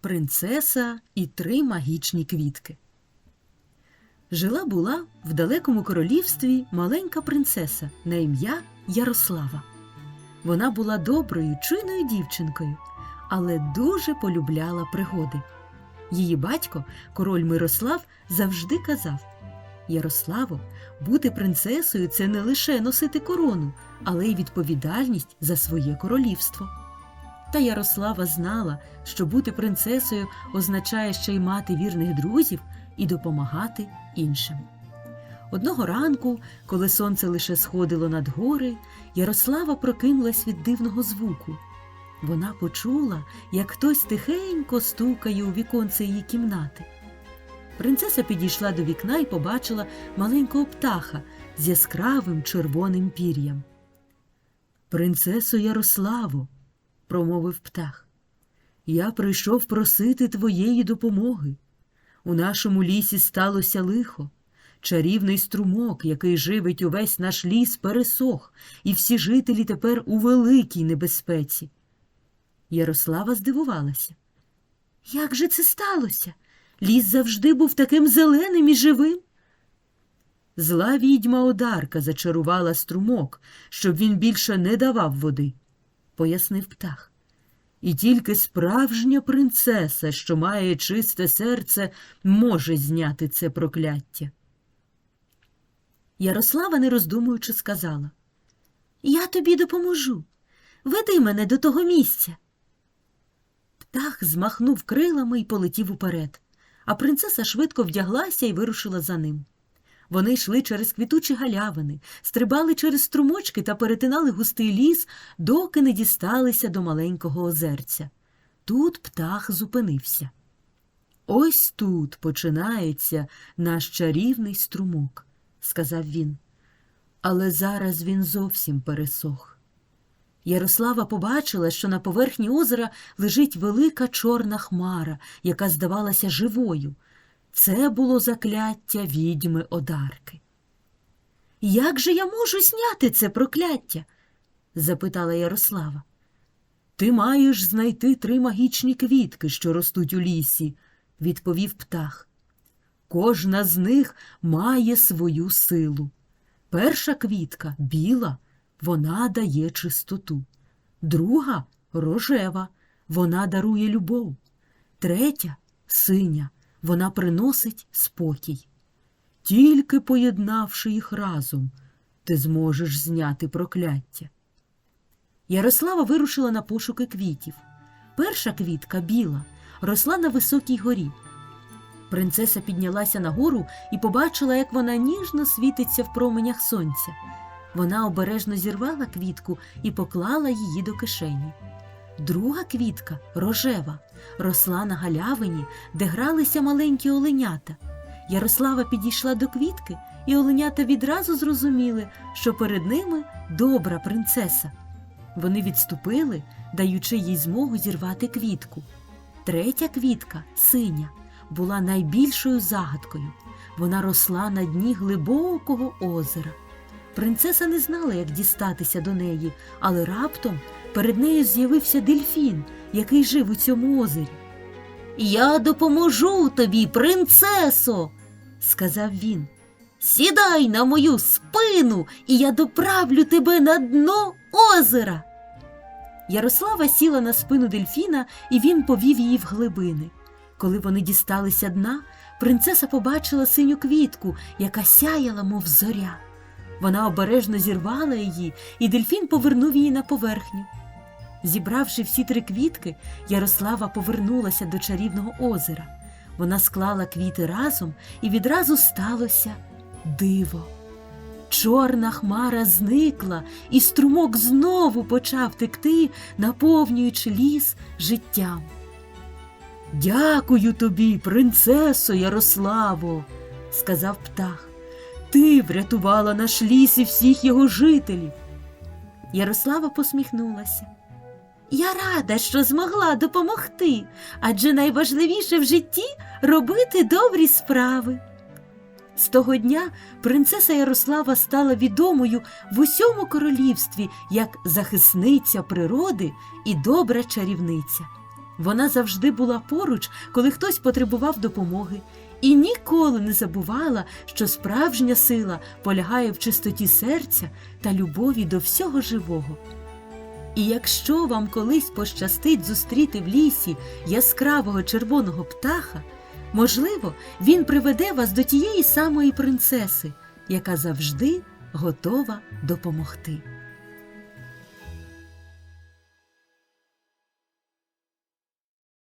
Принцеса і три магічні квітки. Жила була в далекому королівстві маленька принцеса на ім'я Ярослава. Вона була доброю, чуйною дівчинкою, але дуже полюбляла пригоди. Її батько, король Мирослав, завжди казав Ярославо, бути принцесою це не лише носити корону, але й відповідальність за своє королівство. Та Ярослава знала, що бути принцесою означає ще й мати вірних друзів і допомагати іншим. Одного ранку, коли сонце лише сходило над гори, Ярослава прокинулась від дивного звуку. Вона почула, як хтось тихенько стукає у віконце її кімнати. Принцеса підійшла до вікна і побачила маленького птаха з яскравим червоним пір'ям. Принцесо Ярославо, промовив птах, я прийшов просити твоєї допомоги. У нашому лісі сталося лихо. Чарівний струмок, який живить увесь наш ліс, пересох, і всі жителі тепер у великій небезпеці. Ярослава здивувалася. Як же це сталося? Ліс завжди був таким зеленим і живим. Зла відьма Одарка зачарувала струмок, щоб він більше не давав води, пояснив птах. І тільки справжня принцеса, що має чисте серце, може зняти це прокляття. Ярослава, не роздумуючи, сказала Я тобі допоможу. Веди мене до того місця. Птах змахнув крилами і полетів уперед, а принцеса швидко вдяглася і вирушила за ним. Вони йшли через квітучі галявини, стрибали через струмочки та перетинали густий ліс, доки не дісталися до маленького озерця. Тут птах зупинився. Ось тут починається наш чарівний струмок, сказав він. Але зараз він зовсім пересох. Ярослава побачила, що на поверхні озера лежить велика чорна хмара, яка здавалася живою. Це було закляття відьми Одарки. Як же я можу зняти це прокляття? запитала Ярослава. Ти маєш знайти три магічні квітки, що ростуть у лісі, відповів птах. Кожна з них має свою силу. Перша квітка біла, вона дає чистоту. Друга рожева, вона дарує любов. Третя синя, вона приносить спокій. Тільки поєднавши їх разом, ти зможеш зняти прокляття. Ярослава вирушила на пошуки квітів. Перша квітка біла, росла на високій горі. Принцеса піднялася на гору і побачила, як вона ніжно світиться в променях сонця. Вона обережно зірвала квітку і поклала її до кишені. Друга квітка, рожева, росла на галявині, де гралися маленькі оленята. Ярослава підійшла до квітки, і оленята відразу зрозуміли, що перед ними добра принцеса. Вони відступили, даючи їй змогу зірвати квітку. Третя квітка, синя, була найбільшою загадкою. Вона росла на дні глибокого озера. Принцеса не знала, як дістатися до неї, але раптом перед нею з'явився дельфін, який жив у цьому озері. Я допоможу тобі, принцесо, сказав він. Сідай на мою спину, і я доправлю тебе на дно озера. Ярослава сіла на спину дельфіна, і він повів її в глибини. Коли вони дісталися дна, принцеса побачила синю квітку, яка сяяла, мов зоря. Вона обережно зірвала її, і дельфін повернув її на поверхню. Зібравши всі три квітки, Ярослава повернулася до чарівного озера. Вона склала квіти разом, і відразу сталося диво. Чорна хмара зникла, і струмок знову почав текти, наповнюючи ліс життям. Дякую тобі, принцесо Ярославо, сказав птах. Ти врятувала наш ліс і всіх його жителів. Ярослава посміхнулася. Я рада, що змогла допомогти, адже найважливіше в житті робити добрі справи. З того дня принцеса Ярослава стала відомою в усьому королівстві як захисниця природи і добра чарівниця. Вона завжди була поруч, коли хтось потребував допомоги, і ніколи не забувала, що справжня сила полягає в чистоті серця та любові до всього живого. І якщо вам колись пощастить зустріти в лісі яскравого червоного птаха, можливо, він приведе вас до тієї самої принцеси, яка завжди готова допомогти.